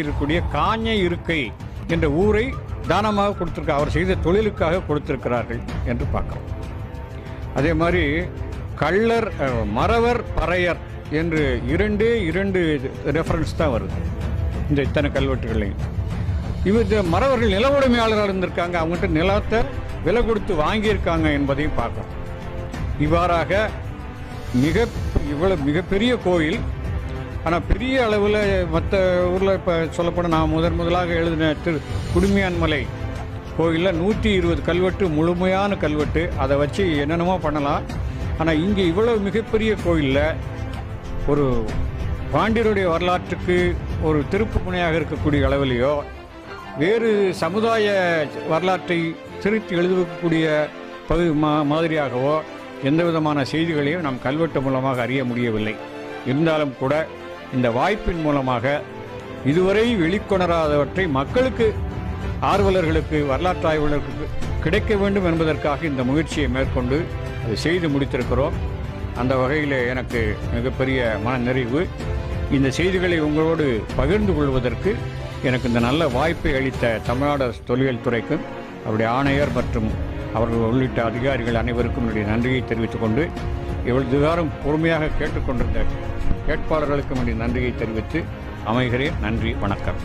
இருக்கக்கூடிய காஞ்ச இருக்கை என்ற ஊரை தானமாக கொடுத்துருக்க அவர் செய்த தொழிலுக்காக கொடுத்திருக்கிறார்கள் என்று பார்க்குறோம் அதே மாதிரி கள்ளர் மறவர் பறையர் என்று இரண்டு இரண்டு ரெஃபரன்ஸ் தான் வருது. இந்த இத்தனை கல்வெட்டுகளையும். இவர் மறவர்கள் நில உடைமையாளராக இருந்திருக்காங்க. அவங்ககிட்ட நிலத்தை விலை கொடுத்து வாங்கியிருக்காங்க என்பதையும் பார்க்கிறோம் இவ்வாறாக மிக இவ்வளவு மிகப்பெரிய கோயில் ஆனால் பெரிய அளவில் மற்ற ஊரில் இப்போ சொல்லப்போனால் நான் முதன் முதலாக எழுதின திரு குடுமியான்மலை கோயிலில் நூற்றி இருபது கல்வெட்டு முழுமையான கல்வெட்டு. அதை வச்சு என்னென்னமோ பண்ணலாம். ஆனால் இங்கே இவ்வளவு மிகப்பெரிய கோயிலில் ஒரு பாண்டியருடைய வரலாற்றுக்கு ஒரு திருப்பு முனையாக இருக்கக்கூடிய அளவிலேயோ வேறு சமுதாய வரலாற்றை திருத்தி எழுதக்கூடிய பகு மா மாதிரியாகவோ எந்த விதமான செய்திகளையும் நாம் கல்வெட்டு மூலமாக அறிய முடியவில்லை. இருந்தாலும் கூட இந்த வாய்ப்பின் மூலமாக இதுவரை வெளிக்கொணராதவற்றை மக்களுக்கு ஆர்வலர்களுக்கு வரலாற்று ஆய்வாளர்களுக்கு கிடைக்க வேண்டும் என்பதற்காக இந்த முயற்சியை மேற்கொண்டு அதை செய்து முடித்திருக்கிறோம். அந்த வகையில் எனக்கு மிகப்பெரிய மன நிறைவு இந்த செய்திகளை உங்களோடு பகிர்ந்து கொள்வதற்கு எனக்கு இந்த நல்ல வாய்ப்பை அளித்த தமிழ்நாடு அரசு துறைக்கும் அவருடைய ஆணையர் மற்றும் அவர்கள் உள்ளிட்ட அதிகாரிகள் அனைவருக்கும் என்னுடைய நன்றியை தெரிவித்துக் கொண்டு இவ்வளவு தூரம் பொறுமையாக கேட்டுக்கொண்டிருந்த கேட்பாளர்களுக்கும் என்னுடைய நன்றியை தெரிவித்து அமைகிறேன். நன்றி வணக்கம்.